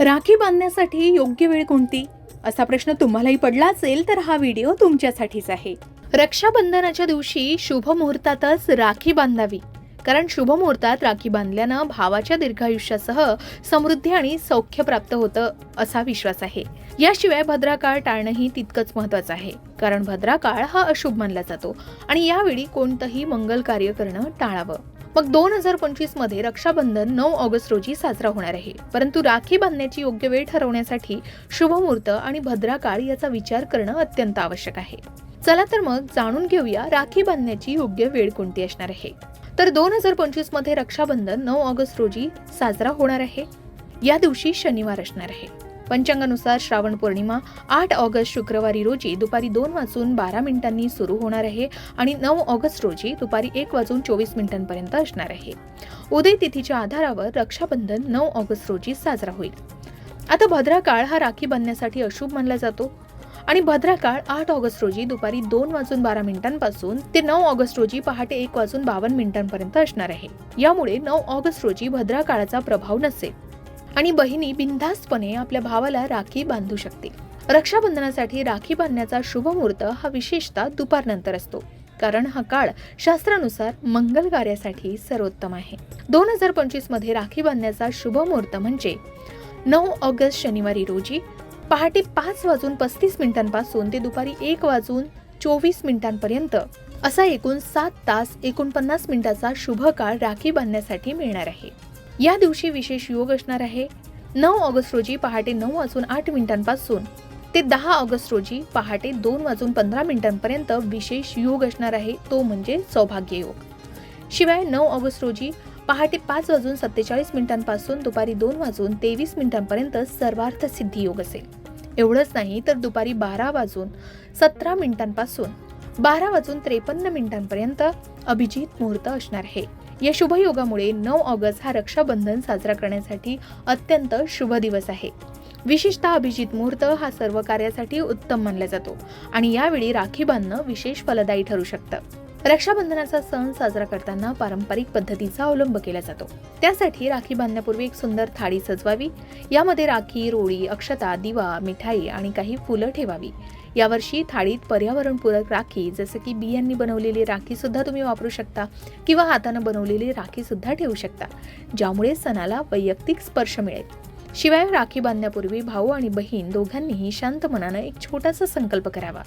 राखी बांधण्यासाठी योग्य वेळ कोणती? असा प्रश्न तुम्हालाही पडला असेल तर हा व्हिडिओ तुमच्यासाठीच आहे. रक्षाबंधनाच्या दिवशी शुभ मुहूर्तातच राखी बांधावी. कारण शुभ मुहूर्तात राखी बांधल्यानं भावाच्या दीर्घायुष्यासह समृद्धी आणि सौख्य प्राप्त होतं असा विश्वास आहे. याशिवाय भद्राकाळ टाळणंही तितकंच महत्वाचं आहे. कारण भद्राकाळ हा अशुभ मानला जातो. आणि यावेळी कोणतंही मंगल कार्य करणं टाळावं. मग दोन हजार पंचवीसमध्ये रक्षाबंधन नऊ ऑगस्ट रोजी साजरा होणार आहे. परंतु राखी बांधण्याची योग्य वेळ ठरवण्यासाठी शुभमुहूर्त आणि भद्राकाळ याचा विचार करणं अत्यंत आवश्यक आहे. चला तर मग जाणून घेऊया राखी बांधण्याची योग्य वेळ कोणती असणार आहे. तर दोन हजार पंचवीसमध्ये रक्षाबंधन नऊ ऑगस्ट रोजी साजरा होणार आहे. या दिवशी शनिवार असणार आहे. पंचांगानुसार श्रावण पौर्णिमा आठ ऑगस्ट शुक्रवारी रोजी दुपारी दोन वाजून बारा मिनिटांनी सुरू होणार आहे आणि नऊ ऑगस्ट रोजी दुपारी एक वाजून चोवीस मिनिटांपर्यंत असणार आहे. उदय तिथीच्या आधारावर रक्षाबंधन नऊ ऑगस्ट रोजी साजरा होईल. आता भद्रा काळ हा राखी बांधण्यासाठी अशुभ मानला जातो. आणि भद्राकाळ आठ ऑगस्ट रोजी दुपारी दोन वाजून बारा मिनिटांपासून ते नऊ ऑगस्ट रोजी पहाटे एक वाजून बावन्न मिनिटांपर्यंत असणार आहे. यामुळे नऊ ऑगस्ट रोजी भद्रा काळाचा प्रभाव नसेल. आणि बहिणी बिनधास्तपणे आपल्या भावाला राखी बांधू शकतील. रक्षाबंधनासाठी राखी बांधण्याचा शुभ मुहूर्त हा विशेषतः दुपारनंतर असतो. कारण हा काळ शास्त्रानुसार मंगल कार्यासाठी सर्वोत्तम आहे. दोन हजार पंचवीसमध्ये राखी बांधण्याचा शुभ मुहूर्त म्हणजे नऊ ऑगस्ट शनिवारी रोजी पहाटे पाच वाजून पस्तीस मिनिटांपासून ते दुपारी एक वाजून चोवीस मिनिटांपर्यंत असा एकूण सात तास एकोणपन्नास मिनिटाचा शुभ काळ राखी बांधण्यासाठी मिळणार आहे. या दिवशी विशेष योग असणार आहे. नऊ ऑगस्ट रोजी पहाटे नऊ वाजून आठ मिनिटांपासून ते दहा ऑगस्ट रोजी पहाटे दोन वाजून पंधरा मिनिटांपर्यंत विशेष योग असणार आहे. तो म्हणजे सौभाग्य योग. शिवाय नऊ ऑगस्ट रोजी पहाटे पाच वाजून सत्तेचाळीस मिनिटांपासून दुपारी दोन वाजून तेवीस मिनिटांपर्यंत सर्वार्थ सिद्धी योग असेल. एवढंच नाही तर दुपारी बारा वाजून सतरा मिनिटांपासून बारा वाजून त्रेपन्न मिनिटांपर्यंत अभिजित मुहूर्त असणार आहे. या शुभयोगामुळे नऊ ऑगस्ट हा रक्षाबंधन साजरा करण्यासाठी अत्यंत शुभ दिवस आहे. विशेषतः अभिजित मुहूर्त हा सर्व कार्यासाठी उत्तम मानला जातो आणि यावेळी राखी बांधणं विशेष फलदायी ठरू शकतं. रक्षाबंधनाचा सण साजरा करताना पारंपरिक पद्धतीचा अवलंब केला जातो. त्यासाठी राखी बांधण्यापूर्वी एक सुंदर थाळी सजवावी. यामध्ये राखी रोळी अक्षता दिवा मिठाई आणि काही फुलं ठेवावी. यावर्षी थाळीत पर्यावरणपूरक राखी जसं की बियांनी बनवलेली राखी सुद्धा तुम्ही वापरू शकता किंवा हातानं बनवलेली राखी सुद्धा ठेवू शकता ज्यामुळे सणाला वैयक्तिक स्पर्श मिळेल. शिवाय राखी बांधण्यापूर्वी भाऊ आणि बहीण दोघांनीही शांत मनानं एक छोटासा संकल्प करावा.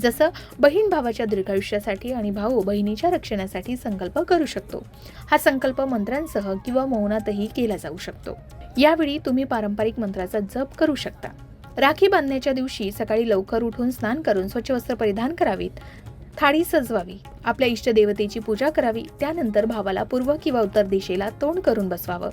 जसं बहीण भावाच्या दीर्घायुष्यासाठी आणि भाऊ बहिणीच्या रक्षणासाठी संकल्प करू शकतो. हा संकल्प मंत्रांसह किंवा मौनातही केला जाऊ शकतो. यावेळी तुम्ही पारंपरिक मंत्राचा जप करू शकता. राखी बांधण्याच्या दिवशी सकाळी लवकर उठून स्नान करून स्वच्छ वस्त्र परिधान करावीत. थाळी सजवावी. आपल्या इष्टदेवतेची पूजा करावी. त्यानंतर भावाला पूर्व किंवा उत्तर दिशेला तोंड करून बसवावं.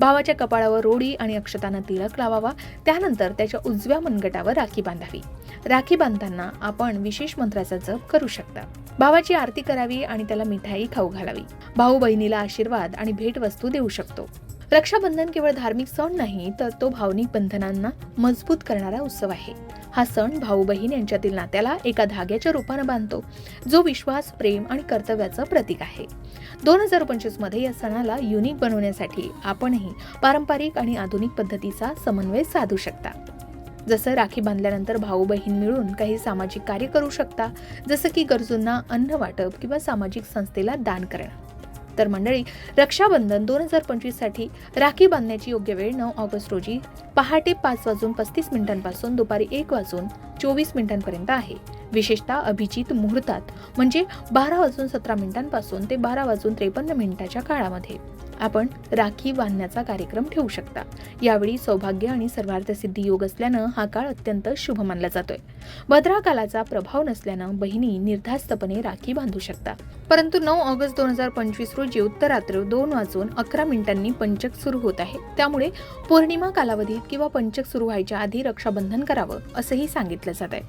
भावाच्या कपाळावर रोडी आणि अक्षतानं तिलक लावावा. त्यानंतर त्याच्या उजव्या मनगटावर राखी बांधावी. राखी बांधताना आपण विशेष मंत्राचा जप करू शकता. भावाची आरती करावी आणि त्याला मिठाई खाऊ घालावी. भाऊ बहिणीला आशीर्वाद आणि भेटवस्तू देऊ शकतो. रक्षाबंधन केवळ धार्मिक सण नाही तर तो भावनिक बंधनांना मजबूत करणारा उत्सव आहे. हा सण भाऊ बहीण यांच्यातील नात्याला एका धाग्याच्या रूपानं बांधतो जो विश्वास प्रेम आणि कर्तव्याचं प्रतीक आहे. दोन हजार पंचवीसमध्ये या सणाला युनिक बनवण्यासाठी आपणही पारंपरिक आणि आधुनिक पद्धतीचा समन्वय साधू शकता. जसं राखी बांधल्यानंतर भाऊ बहीण मिळून काही सामाजिक कार्य करू शकता जसं की गरजूंना अन्न वाटप किंवा सामाजिक संस्थेला दान करणं. तर मंडळी रक्षाबंधन दोन हजार पंचवीससाठी राखी बांधण्याची योग्य वेळ नऊ ऑगस्ट रोजी पहाटे पाच वाजून पस्तीस मिनिटांपासून दुपारी एक वाजून चोवीस मिनिटांपर्यंत आहे. विशेषतः अभिजित मुहूर्तात म्हणजे बारा वाजून सतरा मिनिटांपासून ते बारा वाजून त्रेपन्न मिनिटाच्या काळामध्ये. आपण राखी बांधण्याचा कार्यक्रम ठेवू शकता. यावेळी सौभाग्य आणि सर्वार्थ सिद्धी योग असल्यानं हा काळ अत्यंत शुभ मानला जातोय. भद्रा कालाचा प्रभाव नसल्यानं बहिणी निर्धास्तपणे राखी बांधू शकता. परंतु नऊ ऑगस्ट दोन हजार पंचवीस रोजी उत्तरात्र दोन वाजून अकरा मिनिटांनी पंचक सुरू होत आहे. त्यामुळे पौर्णिमा कालावधीत किंवा पंचक सुरू व्हायच्या आधी रक्षाबंधन करावं असंही सांगितलं जात आहे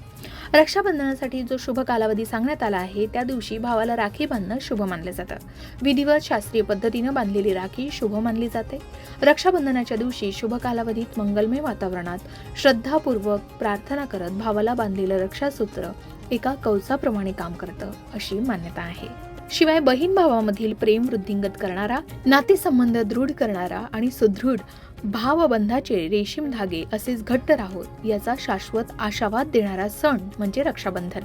रक्षाबंधन रक्षाबंधनासाठी जो शुभ कालावधी सांगण्यात आला आहे त्या दिवशी भावाला राखी बांधणं शुभ मानलं जातं. विधिवत शास्त्रीय पद्धतीनं बांधलेली राखी शुभ मानली जाते. रक्षाबंधनाच्या दिवशी शुभ कालावधीत मंगलमय वातावरणात श्रद्धापूर्वक प्रार्थना करत भावाला बांधलेलं रक्षासूत्र एका कवचाप्रमाणे काम करतं अशी मान्यता आहे. शिवाय बहीण भावामधील प्रेम वृद्धिंगत करणारा नातेसंबंध दृढ करणारा आणि सुदृढ भावबंधाचे रेशीम धागे असेच घट्ट राहोत याचा शाश्वत आशावाद देणारा सण म्हणजे रक्षाबंधन.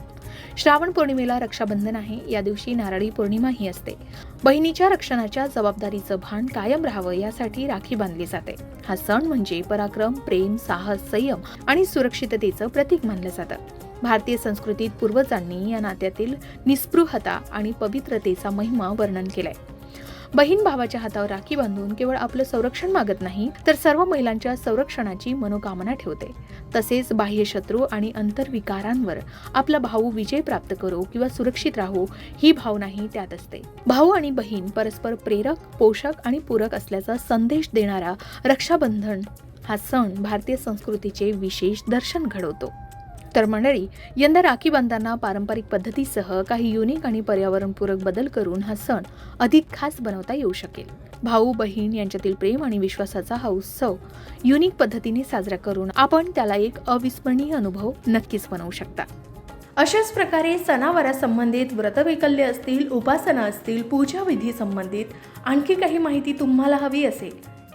श्रावण पौर्णिमेला रक्षाबंधन आहे या दिवशी नारळी पौर्णिमा ही असते. बहिणीच्या रक्षणाच्या जबाबदारीचं भान कायम राहावं यासाठी राखी बांधली जाते. हा सण म्हणजे पराक्रम प्रेम साहस संयम आणि सुरक्षिततेचं प्रतीक मानलं जातं. भारतीय संस्कृतीत पूर्वजांनी या नात्यातील निस्पृहता आणि पवित्रतेचा महिमा वर्णन केलाय. बहीण भावाच्या हातावर राखी बांधून केवळ आपलं संरक्षण मागत नाही तर सर्व महिलांच्या संरक्षणाची मनोकामना ठेवते. तसेच बाह्य शत्रू आणि अंतर्विकारांवर आपला भाऊ विजय प्राप्त करो किंवा सुरक्षित राहो ही भावनाही त्यात असते. भाऊ आणि बहीण परस्पर प्रेरक पोषक आणि पूरक असल्याचा संदेश देणारा रक्षाबंधन हा सण भारतीय संस्कृतीचे विशेष दर्शन घडवतो. तर मंडळी यंदा राखी बांधताना पारंपरिक पद्धतीसह काही युनिक आणि पर्यावरणपूरक बदल करून हा सण अधिक खास बनवता येऊ शकेल. भाऊ बहीण यांच्यातील प्रेम आणि विश्वासाचा हा उत्सव युनिक पद्धतीने साजरा करून आपण त्याला एक अविस्मरणीय अनुभव नक्कीच बनवू शकता. अशाच प्रकारे सणावारासंबंधित व्रतवैकल्य असतील उपासना असतील पूजा विधी संबंधित आणखी काही माहिती तुम्हाला हवी असेल.